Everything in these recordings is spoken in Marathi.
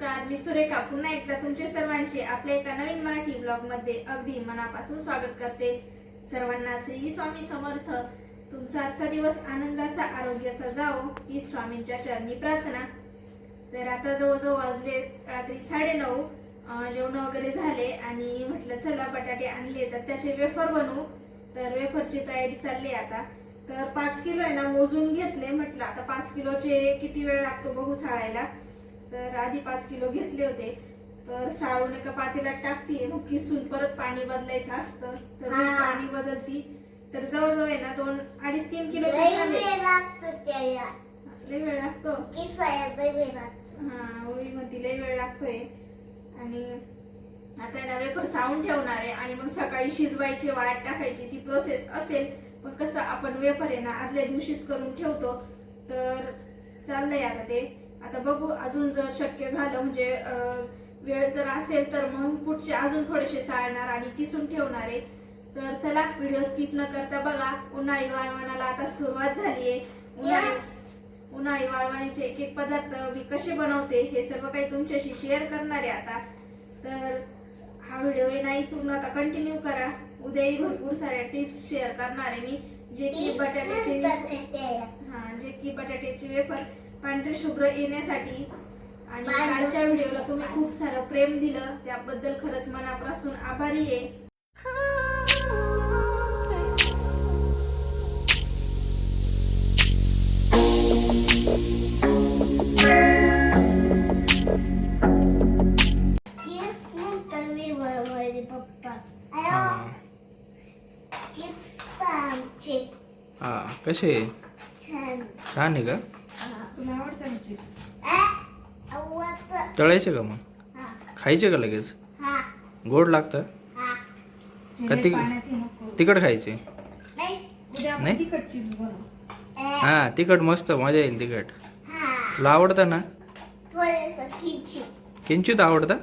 नमस्कार मी सुरेखा. पुन्हा एकदा तुमचे सर्वांचे आपल्या एका नवीन मराठी ब्लॉगमध्ये अगदी मनापासून स्वागत करते. सर्वांना श्री स्वामी समर्थ. तुमचा आजचा दिवस आनंदाचा आरोग्याचा जाओ ही स्वामींच्या चरणी प्रार्थना. तर आता जवळजवळ वाजले रात्री साडेनऊ नऊ जेवण वगैरे झाले आणि म्हटलं चला बटाटे आणले तर त्याचे वेफर बनवू. तर वेफरची तयारी चालली आता. तर पाच किलो आहे ना मोजून घेतले. म्हटलं आता पाच किलोचे किती वेळ लागतो बघू साळायला तर आधी पाच किलो घेतले होते. तर साळून एका पातेल्यात टाकते. मग किसून परत पाणी बदलायचं असतं. तर मी. पाणी बदलती. तर जवळजवळ आहे ना दोन अडीच तीन किलो लय वेळ लागतो हा ओळी म्हणती लय वेळ लागतोय. आणि आता ना वेफर सावून ठेवणार आहे. आणि मग सकाळी शिजवायची वाट टाकायची ती प्रोसेस असेल. पण कसं आपण वेफर आहे ना आदल्या दिवशीच करून ठेवतो. तर चाललंय आता ते. आता बघू अजून जर शक्य झालं म्हणजे वेळ जर असेल तर मग पुढचे अजून थोडेसे साळणार आणि किसून ठेवणार. आहे तर चला व्हिडिओ स्किप न करता बघा. उन्हाळी वाळवणाला आता सुरुवात झालीये उन्हाळी उन्हाळी वाळवणीचे एक एक पदार्थ मी कसे बनवते हे सर्व काही तुमच्याशी शेअर करणार आहे आता. तर हा व्हिडिओ आहे ना इथून आता कंटिन्यू करा. उद्याही भरपूर साऱ्या टिप्स शेअर करणार आहे मी. जे की बटाट्याचे हा जे की बटाट्याचे वेफर पांढरे शुभ्र येण्यासाठी. आणि कालच्या व्हिडिओला तुम्ही खूप सारं प्रेम दिलं. त्याबद्दल खरंच मनापासून आभारी आहे. कसे? छान. छान आहे का? तुला आवडतं ना चिप्स आ, आवडतं. तळायचे का मग? हा, खायचे का लगेच? हा, गोड लागतं? हा. का ती- तिखट खायचे? नाही, आपण नाही? तिखट चिप्स बनवू. आ, हा तिखट मस्त मजा येईल तिखट. हा. तुला आवडतं ना. किंचित आवडतं?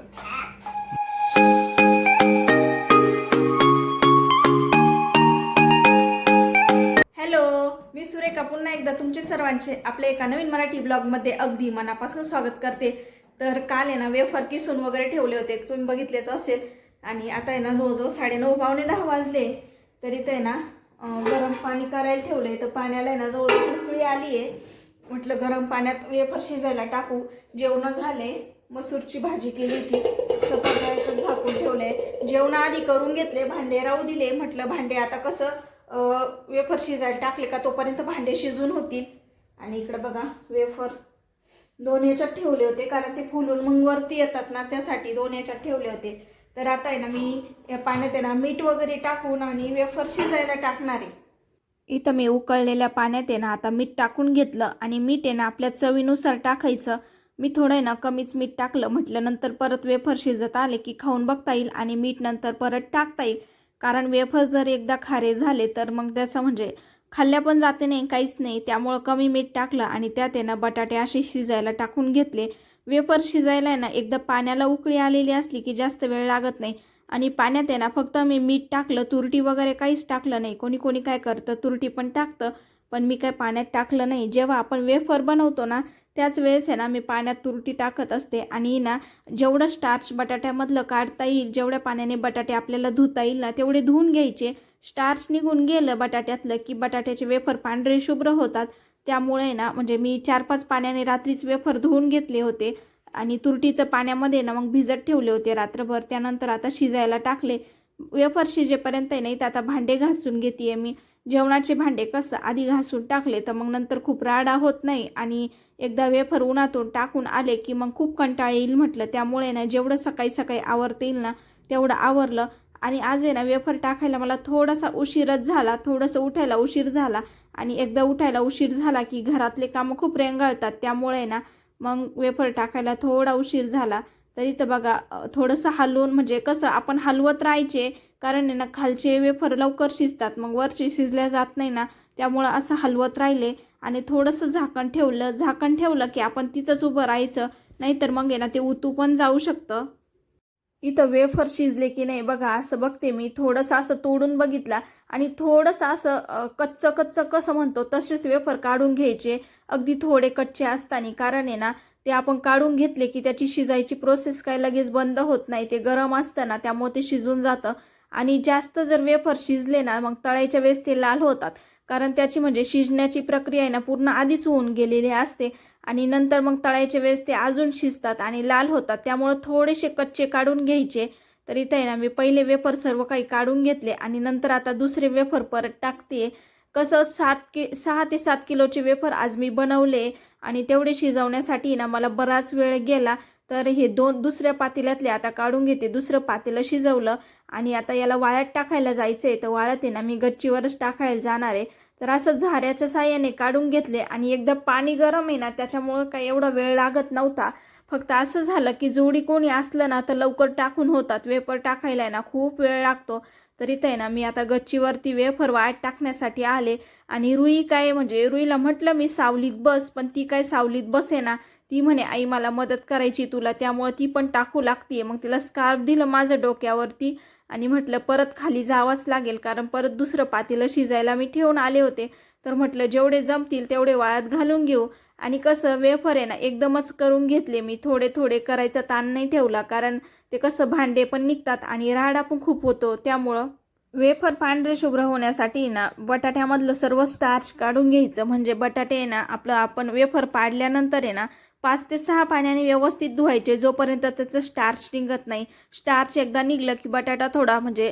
मी पुन्हा एकदा तुमचे सर्वांचे आपल्या एका नवीन मराठी ब्लॉगमध्ये अगदी मनापासून स्वागत करते. तर काल आहे ना वेफर किसून वगैरे ठेवले होते तुम्ही बघितलेच असेल. आणि आता आहे ना जवळजवळ साडेनऊ पावणे दहा वाजले. तरी ते ना गरम पाणी करायला ठेवले तर पाण्याला आहे ना जवळजवळ उकळी आली आहे. म्हटलं गरम पाण्यात वेफर शिजायला टाकू. जेवण झाले. मसूरची भाजी केली होती. सकाळच्या झाकून ठेवले जेवण आधी करून घेतले. भांडे राहू दिले. म्हटलं भांडे आता कसं वेफर शिजायला टाकले का तोपर्यंत भांडे शिजून होतील. आणि इकडं बघा वेफर दोन ह्याच्यात ठेवले होते कारण ते फुलून मग वरती येतात ना त्यासाठी दोन ह्याच्यात ठेवले होते. तर आता आहे ना मी या पाण्यात आहे ना मीठ वगैरे टाकून आणि वेफर शिजायला टाकणार आहे. इथं मी उकळलेल्या पाण्यात आहे ना आता मीठ टाकून घेतलं आणि मीठ आहे ना आपल्या चवीनुसार टाकायचं. मी थोडं आहे ना कमीच मीठ टाकलं म्हटलं नंतर परत वेफर शिजत आले की खाऊन बघता येईल आणि मीठ नंतर परत टाकता येईल. कारण वेफर जर एकदा खारे झाले तर मग त्याचं म्हणजे खाल्ल्या पण जाते नाही काहीच नाही. त्यामुळं कमी मीठ टाकलं आणि त्यात त्यानं बटाटे असे शिजायला टाकून घेतले. वेफर शिजायला आहे ना एकदा पाण्याला उकळी आलेली असली की जास्त वेळ लागत नाही. आणि पाण्यात आहे ना फक्त मी मीठ टाकलं तुरटी वगैरे काहीच टाकलं नाही. कोणी कोणी काय करतं तुरटी पण टाकतं पण मी काय पाण्यात टाकलं नाही. जेव्हा आपण वेफर बनवतो ना त्याच वेळेस आहे ना मी पाण्यात तुरटी टाकत असते आणि ना जेवढं स्टार्च बटाट्यामधलं काढता येईल जेवढ्या पाण्याने बटाटे आपल्याला धुता येईल ना तेवढे धुवून घ्यायचे. स्टार्च निघून गेलं बटाट्यातलं की बटाट्याचे वेफर पांढरे शुभ्र होतात. त्यामुळे ना म्हणजे मी चार पाच पाण्याने रात्रीच वेफर धुवून घेतले होते आणि तुरटीचं पाण्यामध्ये ना मग भिजत ठेवले होते रात्रभर. त्यानंतर आता शिजायला टाकले. वेफर शिजेपर्यंत नाही तर आता भांडे घासून घेते मी. जेवणाचे भांडे कसं आधी घासून टाकले तर मग नंतर खूप राडा होत नाही आणि एकदा वेफर उन्हातून टाकून आले की मग खूप कंटाळा येईल म्हटलं. त्यामुळे ना जेवढं सकाळी सकाळी आवरता येईल ना तेवढं आवरलं. आणि आज आहे ना वेफर टाकायला मला थोडासा उशीरच झाला. थोडंसं उठायला उशीर झाला. आणि एकदा उठायला उशीर झाला की घरातले कामं खूप रेंगाळतात. त्यामुळे ना मग वेफर टाकायला थोडा उशीर झाला. तरी तर बघा थोडंसं हलवून म्हणजे कसं आपण हलवत राहायचे. कारण आहे ना खालचे वेफर लवकर शिजतात. मग वरचे शिजल्या जात नाही ना. त्यामुळं असं हलवत राहिले. आणि थोडंसं झाकण ठेवलं झाकण ठेवलं की आपण तिथंच उभं राहायचं. नाहीतर मग आहे ना ते उतू पण जाऊ शकतं. इथं वेफर शिजले की नाही बघा असं बघते मी. थोडंसं असं तोडून बघितला आणि थोडंसं असं कच्चं कच्चं कसं म्हणतो तसेच वेफर काढून घ्यायचे. अगदी थोडे कच्चे असताना कारण आहे ना ते आपण काढून घेतले की त्याची शिजायची प्रोसेस काय लगेच बंद होत नाही. ते गरम असतं ना त्यामुळे ते शिजून जातं. आणि जास्त जर वेफर शिजले ना मग तळायच्या वेळेस ते लाल होतात. कारण त्याची म्हणजे शिजण्याची प्रक्रिया आहे ना पूर्ण आधीच होऊन गेलेली असते. आणि नंतर मग तळायच्या वेळेस ते अजून शिजतात आणि लाल होतात. त्यामुळं थोडेसे कच्चे काढून घ्यायचे. तर इथे आहे ना मी पहिले वेफर सर्व काही काढून घेतले आणि नंतर आता दुसरे वेफर परत टाकते. कसं सात कि सहा ते सात किलोचे वेफर आज मी बनवले आणि तेवढे शिजवण्यासाठी ना मला बराच वेळ गेला. तर हे दोन दुसऱ्या पातेल्यातले आता काढून घेते. दुसरं पातेलं शिजवलं आणि आता याला वाळ्यात टाकायला जायचं आहे तर वाळ्यात आहे ना मी गच्चीवरच टाकायला जाणार आहे. तर असं झाऱ्याच्या साह्याने काढून घेतले आणि एकदा पाणी गरम आहे ना त्याच्यामुळं काही एवढा वेळ लागत नव्हता. फक्त असं झालं की जोडी कोणी असलं ना तर लवकर टाकून होतात. वेपर टाकायला आहे ना खूप वेळ लागतो. तर इथं आहे ना मी आता गच्चीवरती वेफर वाळ्यात टाकण्यासाठी आले. आणि रुई काय म्हणजे रुईला म्हटलं मी सावलीत बस पण ती काय सावलीत बसे ना ती म्हणे आई मला मदत करायची तुला त्यामुळं ती पण टाकू लागतीये. मग तिला स्कार्फ दिलं माझं डोक्यावरती आणि म्हटलं परत खाली जावंच लागेल कारण परत दुसरं पातेलं शिजायला मी ठेवून आले होते. तर म्हटलं जेवढे जमतील तेवढे वाळात घालून घेऊ. आणि कसं वेफर आहे ना एकदमच करून घेतले मी. थोडे थोडे करायचा ताण नाही ठेवला कारण ते कसं भांडे पण निघतात आणि राडा पण खूप होतो त्यामुळं वेफर पांढरे शुभ्र होण्यासाठी ना बटाट्यामधलं सर्व स्टार्च काढून घ्यायचं. म्हणजे बटाटे आहे ना आपलं आपण वेफर पाडल्यानंतर आहे ना पाच ते सहा पाण्याने व्यवस्थित धुवायचे. जोपर्यंत त्याचं स्टार्च निघत नाही स्टार्च एकदा निघलं की बटाटा थोडा म्हणजे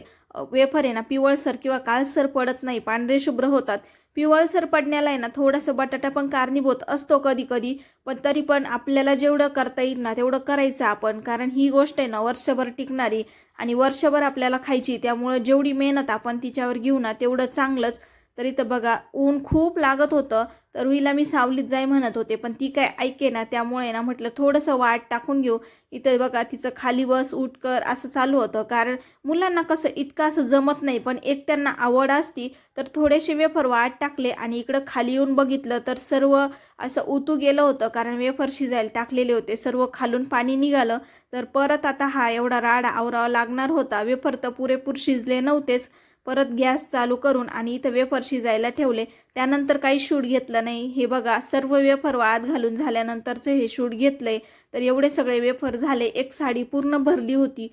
वेफर आहे ना पिवळसर किंवा काळसर पडत नाही. पांढरे शुभ्र होतात. पिवळसर पडण्याला आहे ना थोडासा बटाटा पण कारणीभूत असतो कधी कधी पण तरी पण आपल्याला जेवढं करता येईल ना तेवढं करायचं आपण. कारण ही गोष्ट आहे ना वर्षभर टिकणारी आणि वर्षभर आपल्याला खायची त्यामुळं जेवढी मेहनत आपण तिच्यावर घेऊ ना तेवढं चांगलंच तर इथं बघा ऊन खूप लागत होतं. तर रुईला मी सावलीत जाय म्हणत होते पण ती काय ऐके ना त्यामुळे ना म्हटलं थोडंसं वाट टाकून घेऊ. इथं बघा तिचं खाली बस उठकर असं चालू होतं. कारण मुलांना कसं इतकं असं जमत नाही पण एक त्यांना आवड असती तर थोडेसे वेफर वाट टाकले आणि इकडं खाली येऊन बघितलं तर सर्व असं उतू गेलं होतं. कारण वेफर शिजायला टाकलेले होते सर्व खालून पाणी निघालं. तर परत आता हा एवढा राडा आवरावा लागणार होता. वेफर तर पुरेपूर शिजले नव्हतेच. परत गॅस चालू करून आणि इथं वेफर शिजायला ठेवले. त्यानंतर काही शूट घेतलं नाही. हे बघा सर्व वेफर आत घालून झाल्यानंतरचं हे शूट घेतलंय. तर एवढे सगळे वेफर झाले. एक साडी पूर्ण भरली होती.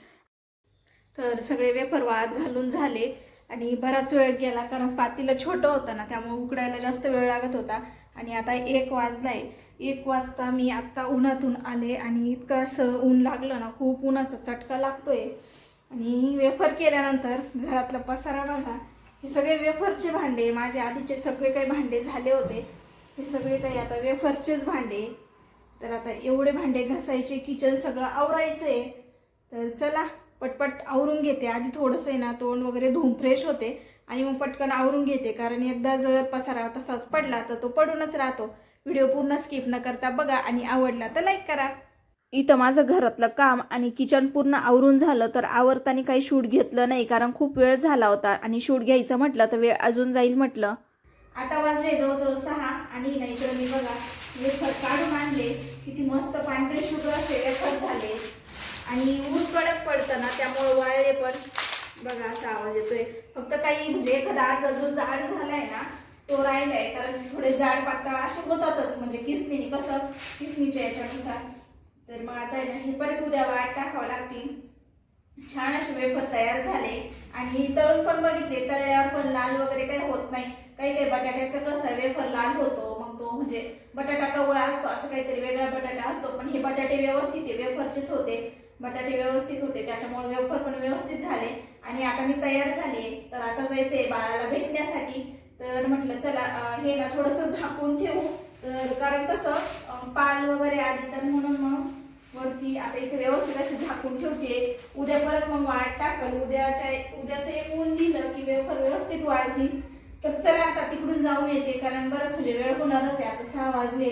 तर सगळे वेफर वाळत घालून झाले. आणि बराच वेळ गेला कारण पातीला छोटं होतं ना त्यामुळे उकडायला जास्त वेळ लागत होता. आणि आता एक वाजला आहे एक वाजता मी आत्ता उन्हातून आले आणि इतकं असं ऊन लागलं ना खूप उन्हाचा चटका लागतोय. आणि वेफर केल्यानंतर घरातला पसारा बघा. हे सगळे वेफरचे भांडे माझे आधीचे सगळे काही भांडे झाले होते. हे सगळे काही आता वेफरचेच भांडे. तर आता एवढे भांडे घासायचे किचन सगळं आवरायचं आहे तर चला पटपट आवरून घेते. आधी थोडंसं आहे ना तोंड वगैरे धुवून फ्रेश होते. आणि मग पटकन आवरून घेते. कारण एकदा जर पसारा तसाच पडला तर तो पडूनच राहतो. व्हिडिओ पूर्ण स्किप न करता बघा. आणि आवडला तर लाईक करा. इथं माझं घरातलं काम आणि किचन पूर्ण आवरून झालं तर आवरताना काही शूट घेतलं नाही कारण खूप वेळ झाला होता आणि शूट घ्यायचं म्हटलं तर वेळ अजून जाईल म्हटलं. आता वाजले जवळजवळ सहा आणि नाही तर मी बघा वेफर काढून आणले. किती मस्त पांढरे शुभ्र असे वेफर झाले. आणि ऊन कडक पडतं ना त्यामुळे वाळले पण. बघा असा आवाज येतोय. फक्त काही म्हणजे एखादा अर्धा जो जाड झालाय ना तो राहिलाय. कारण थोडे जाड पातळ असे होतातच. म्हणजे किसनीने कसं? किसनीच्या याच्यानुसार. तर मग आता हे परत उद्या वाट टाकावं लागतील. छान असे वेफर तयार झाले. आणि तळून पण बघितले तळ्यावर पण लाल वगैरे काही होत नाही. काही काही बटाट्याचं कसं वेफर लाल होतो मग तो म्हणजे बटाटा कवळा असतो असं काहीतरी वेगळा बटाटा असतो. पण हे बटाटे व्यवस्थित आहे वेफरचेच होते. बटाटे व्यवस्थित होते त्याच्यामुळे वेफर पण व्यवस्थित झाले. आणि आता मी तयार झाले तर आता जायचंय बाळाला भेटण्यासाठी. तर म्हटलं चला हे ना थोडंसं झाकून ठेवू. तर कारण कसं पाल वगैरे आली तर म्हणून मग वरती आता इथे व्यवस्थित अशी झाकून ठेवते उद्या परत मग वाट टाकल. उद्याच्या उद्याचं एक ऊन दिलं की वेफर व्यवस्थित वाळतील तर चला आता तिकडून जाऊन येते कारण बरंच म्हणजे वेळ होणारच आहे. आता सहा वाजले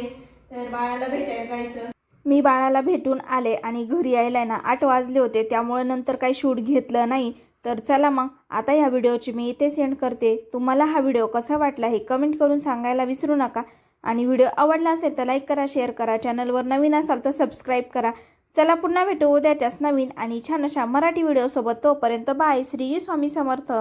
तर बाळाला भेटायला जायचं. मी बाळाला भेटून आले आणि घरी यायला ना आठ वाजले होते त्यामुळे नंतर काही शूट घेतलं नाही. तर चला मग आता ह्या व्हिडिओची मी इथे सेंड करते. तुम्हाला हा व्हिडिओ कसा वाटला हे कमेंट करून सांगायला विसरू नका. आणि व्हिडिओ आवडला असेल तर लाईक करा शेअर करा. चॅनलवर नवीन असाल तर सबस्क्राईब करा. चला पुन्हा भेटू उद्याच्याच नवीन आणि छान अशा मराठी व्हिडिओसोबत तोपर्यंत बाय. श्री स्वामी समर्थ.